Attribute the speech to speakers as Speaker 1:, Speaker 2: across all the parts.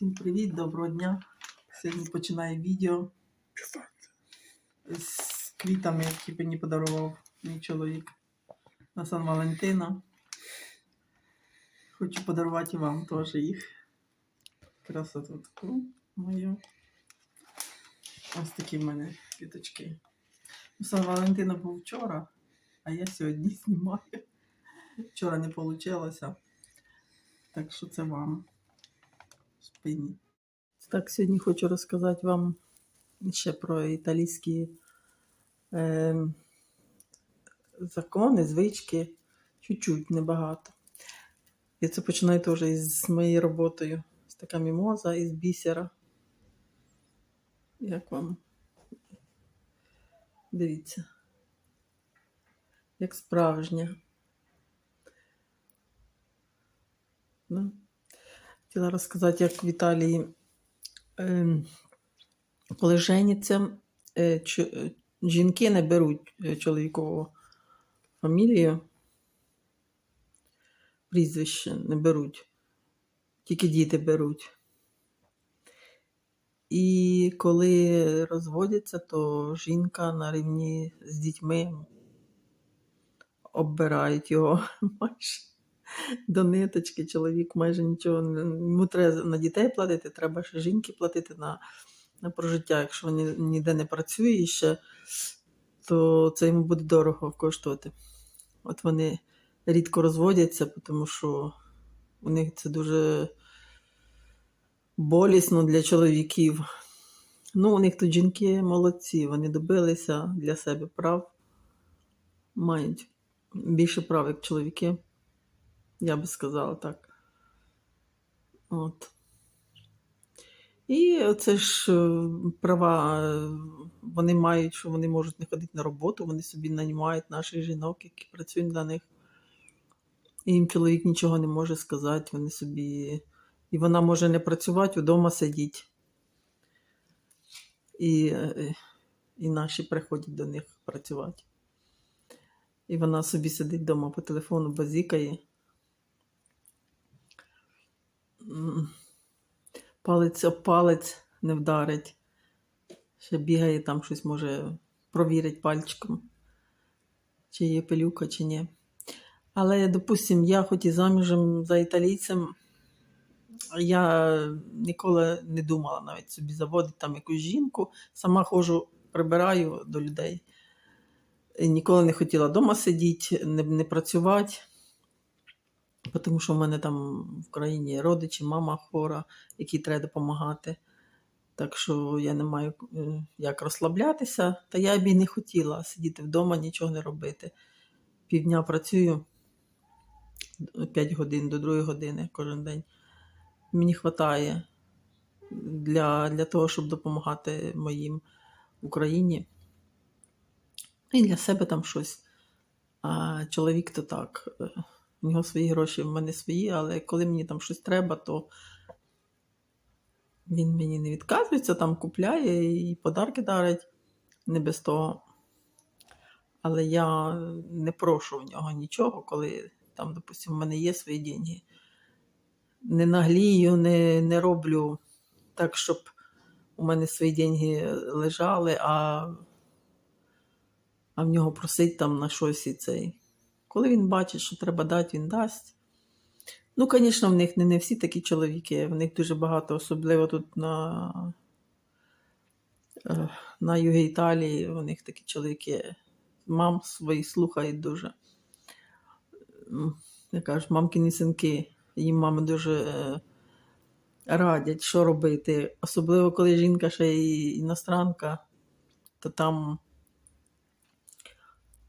Speaker 1: Всім привіт, доброго дня. Сьогодні починаю відео з квітами, які мені подарував мій чоловік на Сан Валентина. Хочу подарувати вам теж їх. Красотку мою. Ось такі в мене квіточки. Сан Валентина був вчора, а я сьогодні знімаю. Вчора не вийшло. Так що це вам спині. Так, сьогодні хочу розказати вам ще про італійські е, закони, звички. Чуть-чуть, небагато. Я це починаю теж із моєю роботою. Ось така мімоза із бісера. Як вам? Дивіться. Як справжня. Ну. Хотіла розказати, як в Італії, е, коли женяться, е, жінки не беруть е, чоловікову фамілію, прізвище не беруть, тільки діти беруть. І коли розводяться, то жінка на рівні з дітьми оббирають його майже до ниточки. Чоловік майже нічого йому треба на дітей платити, треба ще жінки платити на, на прожиття. Якщо він ніде не працює ще, то це йому буде дорого коштувати. От вони рідко розводяться, тому що у них це дуже болісно для чоловіків. Ну, у них тут жінки молодці, вони добилися для себе прав, мають більше прав, як чоловіки. Я би сказала так. От. І це ж е, права е, вони мають, що вони можуть не ходити на роботу, вони собі нанімають наших жінок, які працюють для них. І їм чоловік нічого не може сказати, вони собі. І вона може не працювати, вдома сидіти. І, е, і наші приходять до них працювати. І вона собі сидить вдома по телефону, базікає. Палець об палець не вдарить. Ще бігає там щось може провірить пальчиком, чи є пилюка, чи ні. Але, допустим, я хоч і заміжем за італійцем, я ніколи не думала навіть собі заводити там якусь жінку. Сама ходжу, прибираю до людей. Ніколи не хотіла вдома сидіти, не, не працювати. Тому що в мене там в країні родичі, мама хвора, якій треба допомагати. Так що я не маю е, як розслаблятися. Та я б і не хотіла сидіти вдома, нічого не робити. Півдня працюю 5 годин до 2 години кожен день. Мені вистачає для, для того, щоб допомагати моїм Україні. І для себе там щось. А чоловік то так. У нього свої гроші, в мене свої, але коли мені там щось треба, то він мені не відказується, там купляє і подарки дарить, не без того. Але я не прошу в нього нічого, коли там, допустимо, в мене є свої деньги. Не наглію, не, не роблю так, щоб у мене свої деньги лежали, а, а в нього просить там на щось і цей. Коли він бачить, що треба дати, він дасть. Ну, звісно, в них не, не всі такі чоловіки, в них дуже багато, особливо тут на, е, на югі Італії, у них такі чоловіки мам свої слухають дуже. Я кажу, мамкині синки, їм мами дуже е, радять, що робити. Особливо, коли жінка ще й іностранка, то там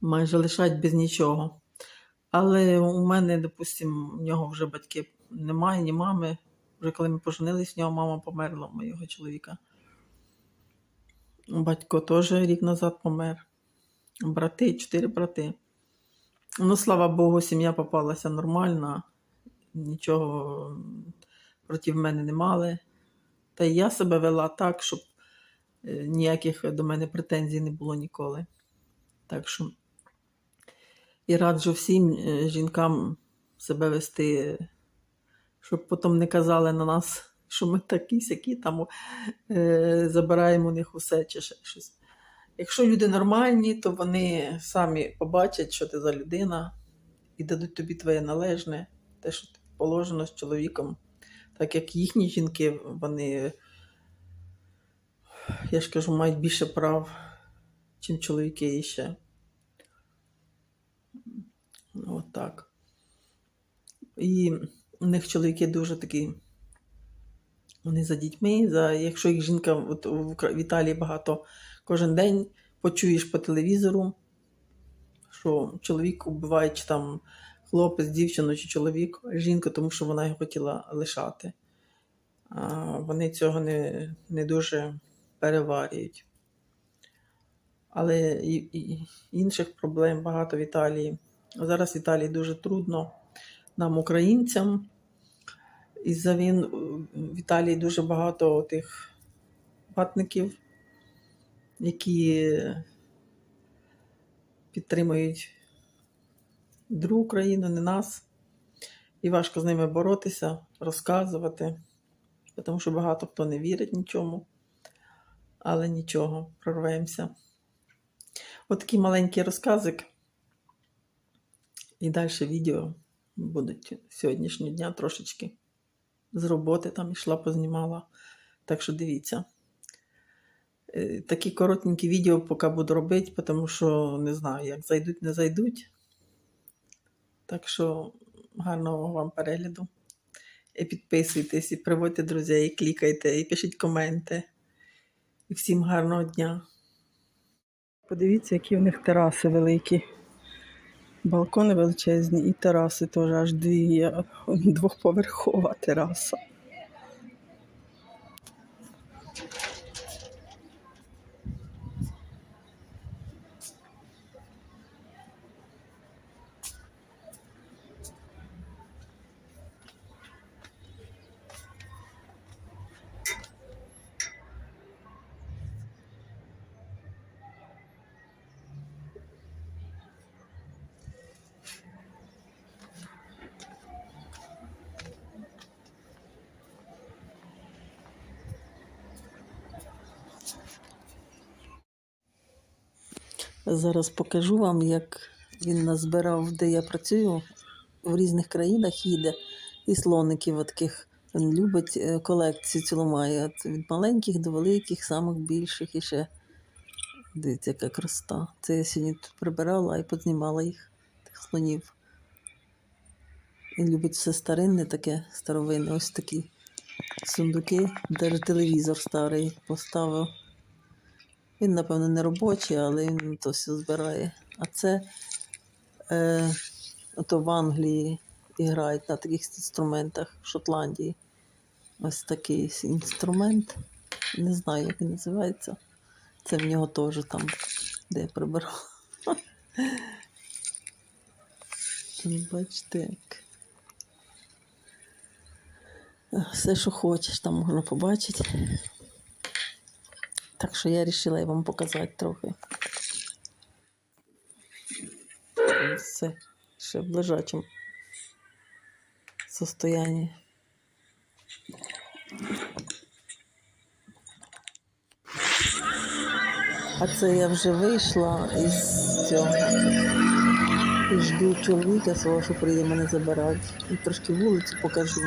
Speaker 1: майже лишать без нічого. Але у мене, допустимо, в нього вже батьків немає, ні мами. Вже коли ми поженились, в нього мама померла, у моєго чоловіка. Батько теж рік назад помер. Брати, чотири брати. Ну, слава Богу, сім'я попалася нормальна, нічого проти мене не мали. Та й я себе вела так, щоб е, ніяких до мене претензій не було ніколи. Так що і раджу всім е, жінкам себе вести, щоб потім не казали на нас, що ми такі сякі там е, забираємо у них усе чи ще щось. Якщо люди нормальні, то вони самі побачать, що ти за людина, і дадуть тобі твоє належне, те, що тобі положено з чоловіком. Так як їхні жінки, вони, я ж кажу, мають більше прав, чим чоловіки ще. Ну, От так. І у них чоловіки дуже такі. Вони за дітьми, за якщо їх жінка от в Італії багато кожен день почуєш по телевізору, що чоловік убиває чи там хлопець, дівчину чи чоловік, жінку, тому що вона його хотіла лишати. А вони цього не, не дуже переварюють. Але і, і інших проблем багато в Італії. Зараз Італії дуже трудно нам, українцям. Із-за він в Італії дуже багато тих ватників, які підтримують другу країну, не нас. І важко з ними боротися, розказувати, тому що багато хто не вірить нічому. Але нічого, прорвемося. От такий маленький розказик. І далі відео будуть сьогоднішнього дня трошечки з роботи там йшла, познімала. Так що дивіться. Е, Такі коротенькі відео поки буду робити, тому що не знаю, як зайдуть, не зайдуть. Так що гарного вам перегляду. І підписуйтесь, і приводьте друзей, і клікайте, і пишіть коменти. І всім гарного дня. Подивіться, які в них тераси великі. Балкони величезні і тераси теж аж дві, двохповерхова тераса. Зараз покажу вам, як він назбирав, де я працюю. В різних країнах їде і слоників таких. Він любить е, колекцію цілу має. Від маленьких до великих, самих більших і ще. Дивіться, яка красота. Це я сьогодні тут прибирала і познімала їх, тих слонів. Він любить все старинне, таке старовинне. Ось такі сундуки, де телевізор старий поставив. Він, напевно, не робочий, але він то все збирає. А це е, ото в Англії грають на таких інструментах, в Шотландії. Ось такий інструмент. Не знаю, як він називається. Це в нього теж там, де я прибирала. Бачите, як. Все, що хочеш, там можна побачити. Так що я вирішила вам показати трохи. Все, ще в лежачому состоянні. А це я вже вийшла із цього. І жду чоловіка свого, що прийде мене забирати. І трошки вулицю покажу.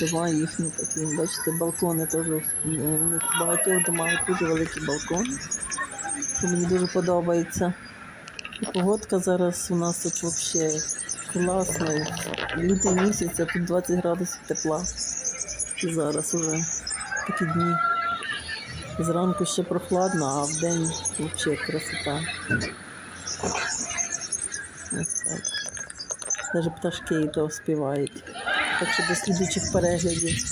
Speaker 1: Дома їхні такі, бачите, балкони теж в багатьох домах дуже великі балкони, що мені дуже подобається. І погодка зараз у нас тут взагалі класна. Лютий місяць, а тут 20 градусів тепла. І зараз уже такі дні. Зранку ще прохладно, а вдень взагалі красота. Ось так. Навіть пташки і то співають. Так що до слідучих переглядів.